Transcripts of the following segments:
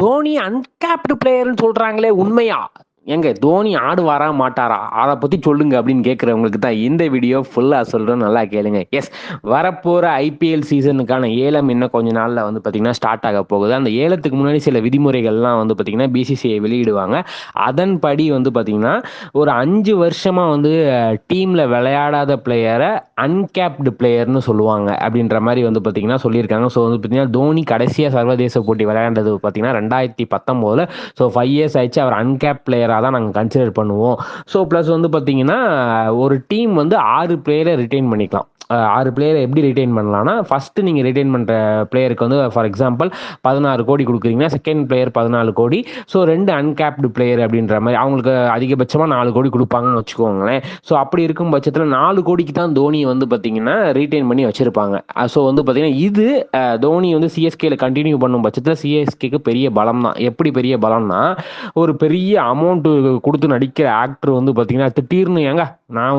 Dhoni uncapped பிளேயர்னு சொல்றாங்களே உண்மையா? ஏங்க தோனி ஆடுவாரா மாட்டாரா? அதை பற்றி சொல்லுங்க அப்படின்னு கேட்குறவங்களுக்கு தான் இந்த வீடியோ ஃபுல்லாக சொல்கிறோம் நல்லா கேளுங்க. எஸ் வரப்போகிற ஐபிஎல் சீசனுக்கான ஏலம் இன்னும் கொஞ்ச நாளில் வந்து பார்த்திங்கன்னா ஸ்டார்ட் ஆக போகுது. அந்த ஏலத்துக்கு முன்னாடி சில விதிமுறைகள்லாம் வந்து பார்த்திங்கன்னா பிசிசிஐ வெளியிடுவாங்க. அதன்படி வந்து பார்த்திங்கன்னா ஒரு அஞ்சு வருஷமாக வந்து டீமில் விளையாடாத பிளேயரை அன்கேப்டு பிளேயர்னு சொல்லுவாங்க அப்படின்ற மாதிரி வந்து பார்த்திங்கன்னா சொல்லியிருக்காங்க. ஸோ வந்து பார்த்திங்கன்னா தோனி கடைசியாக சர்வதேச போட்டி விளையாண்டது பார்த்திங்கன்னா ரெண்டாயிரத்தி பத்தொம்போதில். ஸோ ஃபைவ் இயர்ஸ் ஆயிடுச்சு. அவர் அன்கேப் பிளேயர் பிளேயராக தான் நாங்கள் கன்சிடர் பண்ணுவோம். ஸோ ப்ளஸ் வந்து பார்த்தீங்கன்னா ஒரு டீம் வந்து ஆறு பிளேயரை ரிட்டைன் பண்ணிக்கலாம். ஆறு பிளேயரை எப்படி ரிட்டைன் பண்ணலாம்னா ஃபஸ்ட்டு நீங்கள் ரிட்டைன் பண்ணுற பிளேயருக்கு வந்து ஃபார் எக்ஸாம்பிள் பதினாறு கோடி கொடுக்குறீங்கன்னா செகண்ட் பிளேயர் பதினாலு கோடி. ஸோ ரெண்டு அன்கேப்டு பிளேயர் அப்படின்ற மாதிரி அவங்களுக்கு அதிகபட்சமாக நாலு கோடி கொடுப்பாங்கன்னு வச்சுக்கோங்களேன். ஸோ அப்படி இருக்கும் பட்சத்தில் நாலு கோடிக்கு தான் தோனி வந்து பார்த்தீங்கன்னா ரீட்டைன் பண்ணி வச்சுருப்பாங்க. ஸோ வந்து பார்த்தீங்கன்னா இது தோனி வந்து சிஎஸ்கேல கண்டினியூ பண்ணும் பட்சத்தில் சிஎஸ்கேக்கு பெரிய பலம் தான். எப்படி பெரிய பலம்னா ஒரு பெரிய அமௌண்ட்டு கொடுத்து நடிக்கிற ஆக்டர் வந்து பார்த்தீங்கன்னா திடீர்னு ஏங்க நான்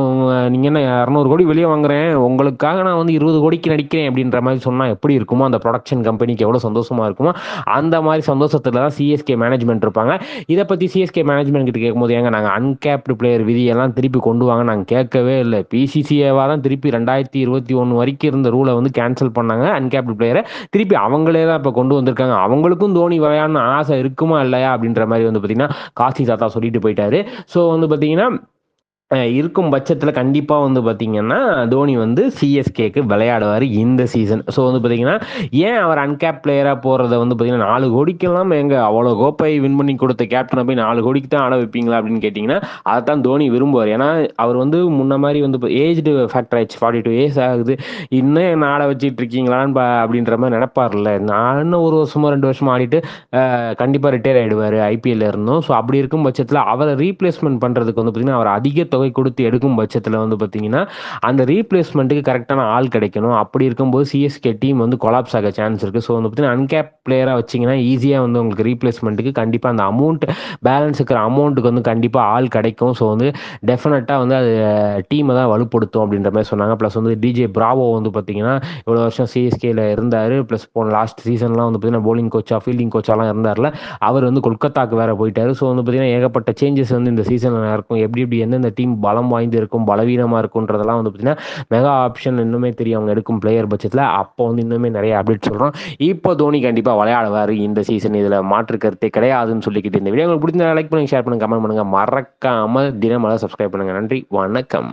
நீங்கள் என்ன இரநூறு கோடி வெளியே வாங்குறேன். உங்களுக்காக நான் வந்து இருபது கோடிக்கு நடிக்கிறேன் அப்படின்ற மாதிரி சொன்னால் எப்படி இருக்குமோ அந்த ப்ரொடக்ஷன் கம்பெனிக்கு எவ்வளோ சந்தோஷமாக இருக்குமோ அந்த மாதிரி சந்தோஷத்தில் தான் சிஎஸ்கே மேனேஜ்மெண்ட் இருப்பாங்க. இதை பற்றி சிஎஸ்கே மேனேஜ்மெண்ட் கிட்ட கேட்கும்போது ஏங்க நாங்கள் அன்கேப்டு பிளேயர் விதியெல்லாம் திருப்பி கொண்டு வாங்க நாங்கள் கேட்கவே இல்லை. பிசிசிஏவாக தான் திருப்பி ரெண்டாயிரத்தி இருபத்தி ஒன்று வரைக்கும் இருந்த ரூலை வந்து கேன்சல் பண்ணாங்க அன்கேப்டு பிளேயரை திருப்பி அவங்களே தான் இப்போ கொண்டு வந்திருக்காங்க. அவங்களுக்கும் தோனி விளையாடணும் ஆசை இருக்குமா இல்லையா அப்படின்ற மாதிரி வந்து பார்த்தீங்கன்னா காசி தாத்தா சொல்லிட்டு போயிட்டாரு. ஸோ வந்து பார்த்தீங்கன்னா இருக்கும் பட்சத்தில் கண்டிப்பாக வந்து பார்த்தீங்கன்னா தோனி வந்து சிஎஸ்கேக்கு விளையாடுவார் இந்த சீசன் ஸோ வந்து பார்த்தீங்கன்னா ஏன் அவர் அன்கேப் பிளேயராக போகிறத வந்து பார்த்தீங்கன்னா நாலு கோடிக்கெல்லாம் எங்கள் அவ்வளோ கோப்பை வின் பண்ணி கொடுத்த கேப்டனை போய் நாலு கோடிக்கு தான் ஆட வைப்பீங்களா அப்படின்னு கேட்டிங்கன்னா அதை தான் தோனி விரும்புவார். ஏன்னா அவர் வந்து முன்ன மாதிரி வந்து ஏஜ்டு ஃபேக்டர் ஆயிடுச்சு. ஃபார்ட்டி டூ ஏஜ் ஆகுது. இன்னும் என்ன ஆட வச்சுட்டு இருக்கீங்களான்னு அப்படின்ற மாதிரி நினைப்பார்ல நான் இன்னும் ஒரு வருஷமோ ரெண்டு வருஷமா ஆடிட்டு கண்டிப்பாக ரிட்டையர் ஆகிடுவார் ஐபிஎல்ல இருந்தும். ஸோ அப்படி இருக்கும் பட்சத்தில் அவரை ரீப்ளேஸ்மெண்ட் பண்ணுறதுக்கு வந்து பார்த்தீங்கன்னா அவர் அதிக தொகை கொடுத்து எடுக்கும் பட்சத்தில் வந்து பார்த்தீங்கன்னா அந்த ரீப்ளேஸ்மெண்ட்டுக்கு கரெக்டான ஆள் கிடைக்கணும். அப்படி இருக்கும்போது சிஎஸ்கே டீம் வந்து கொலாப்ஸ் ஆக சான்ஸ் இருக்குது ஸோ வந்து பார்த்தீங்கன்னா அன்கேப் பிளேயராக வச்சிங்கன்னா ஈஸியாக வந்து உங்களுக்கு ரீப்ளேஸ்மெண்ட்டுக்கு கண்டிப்பாக அந்த அமௌண்ட் பேலன்ஸ் இருக்கிற அமௌண்ட்டுக்கு வந்து கண்டிப்பாக ஆள் கிடைக்கும். ஸோ வந்து டெஃபினட்டாக வந்து அது டீமை தான் வலுப்படுத்தும் அப்படின்ற மாதிரி சொன்னாங்க. ப்ளஸ் வந்து டிஜே பிராவோ வந்து பார்த்தீங்கன்னா இவ்வளோ வருஷம் சிஎஸ்கேல இருந்தார். ப்ளஸ் போன லாஸ்ட் சீசன்லாம் வந்து பார்த்தீங்கன்னா போலிங் கோச்சா ஃபீல்டிங் கோச்சாலாம் இருந்தார்ல அவர் வந்து கொல்கத்தாக்கு வேற போயிட்டார். ஸோ வந்து பார்த்தீங்கன்னா ஏகப்பட்ட சேஞ்சஸ் வந்து இந்த சீசனில் இருக்கும் எப்படி எப்படி எந்தெந்த டீம் பலம் வாய்ந்து இருக்கும் பலவீனமாக இருக்குன்றதெல்லாம் வந்து பார்த்தீங்கன்னா மெகா ஆப்ஷன் இன்னுமே தெரியும். அவங்க எடுக்கும் பிளேயர் பட்சத்தில். அப்போ வந்து இன்னுமே நிறைய அப்டேட் சொல்கிறோம் இப்போ தோனி கண்டிப்பாக விளையாடுவார் இந்த சீசன் இதில். மாற்று கருத்தே கிடையாதுன்னு சொல்லிக்கிட்டு இந்த வீடியோ உங்களுக்கு பிடிச்சிருந்தா லைக் பண்ணுங்கள் ஷேர் பண்ணுங்கள் கமெண்ட் பண்ணுங்கள் மறக்காம தினமலை சப்ஸ்கிரைப் பண்ணுங்க. நன்றி வணக்கம்.